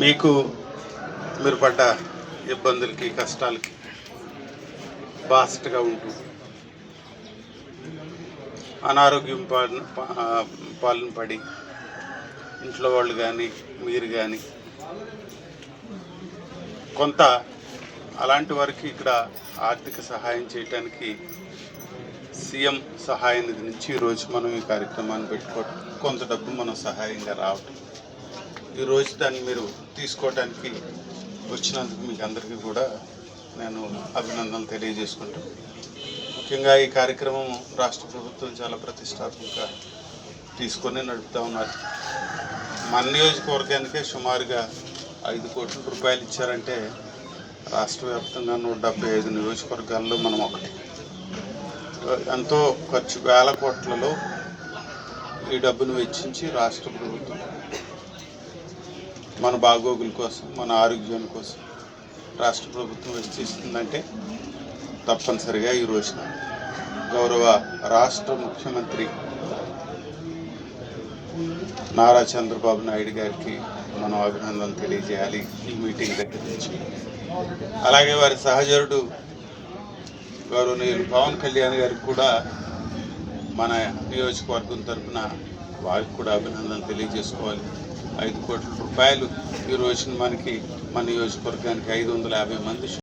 మీకు మీరు పడ్డ ఇబ్బందులకి కష్టాలకి బాసటగా ఉంటూ. అనారోగ్యం పాలన పాలన పడి ఇంట్లో వాళ్ళు కానీ మీరు కానీ కొంత అలాంటి వారికి ఇక్కడ ఆర్థిక సహాయం చేయటానికి సీఎం సహాయ నిధి నుంచి ఈరోజు మనం ఈ కార్యక్రమాన్ని పెట్టుకోవటం కొంత డబ్బు మనం సహాయంగా రావటం. ఈరోజు దాన్ని మీరు తీసుకోవటానికి వచ్చినందుకు మీకు అందరికీ కూడా నేను అభినందనలు తెలియజేసుకుంటాను ముఖ్యంగా ఈ కార్యక్రమం రాష్ట్ర ప్రభుత్వం చాలా ప్రతిష్టాత్మకంగా తీసుకొని నడుపుతూ ఉన్నారు. మన నియోజకవర్గానికే సుమారుగా ఐదు కోట్ల రూపాయలు ఇచ్చారంటే రాష్ట్ర వ్యాప్తంగా నూట డెబ్బై ఐదు నియోజకవర్గాల్లో మనం ఒకటి. ఎంతో ఖర్చు వేల కోట్లలో ఈ డబ్బును వెచ్చించి రాష్ట్ర ప్రభుత్వం మన బాగోగుల కోసం మన ఆరోగ్యం కోసం రాష్ట్ర ప్రభుత్వం వెచ్చిస్తుందంటే తప్పనిసరిగా ఈ రోజున గౌరవ రాష్ట్ర ముఖ్యమంత్రి నారా చంద్రబాబు నాయుడు గారికి మనం అభినందనలు తెలియజేయాలి ఈ మీటింగ్ దగ్గర నుంచి. అలాగే వారి సహచరుడు గౌరవనీయులు పవన్ కళ్యాణ్ గారికి కూడా మన నియోజకవర్గం తరఫున వారికి కూడా అభినందనలు తెలియజేసుకోవాలి. ఐదు కోట్ల రూపాయలు. ఈ రోజున మనకి మన నియోజకవర్గానికి ఐదు వందల యాభై మంది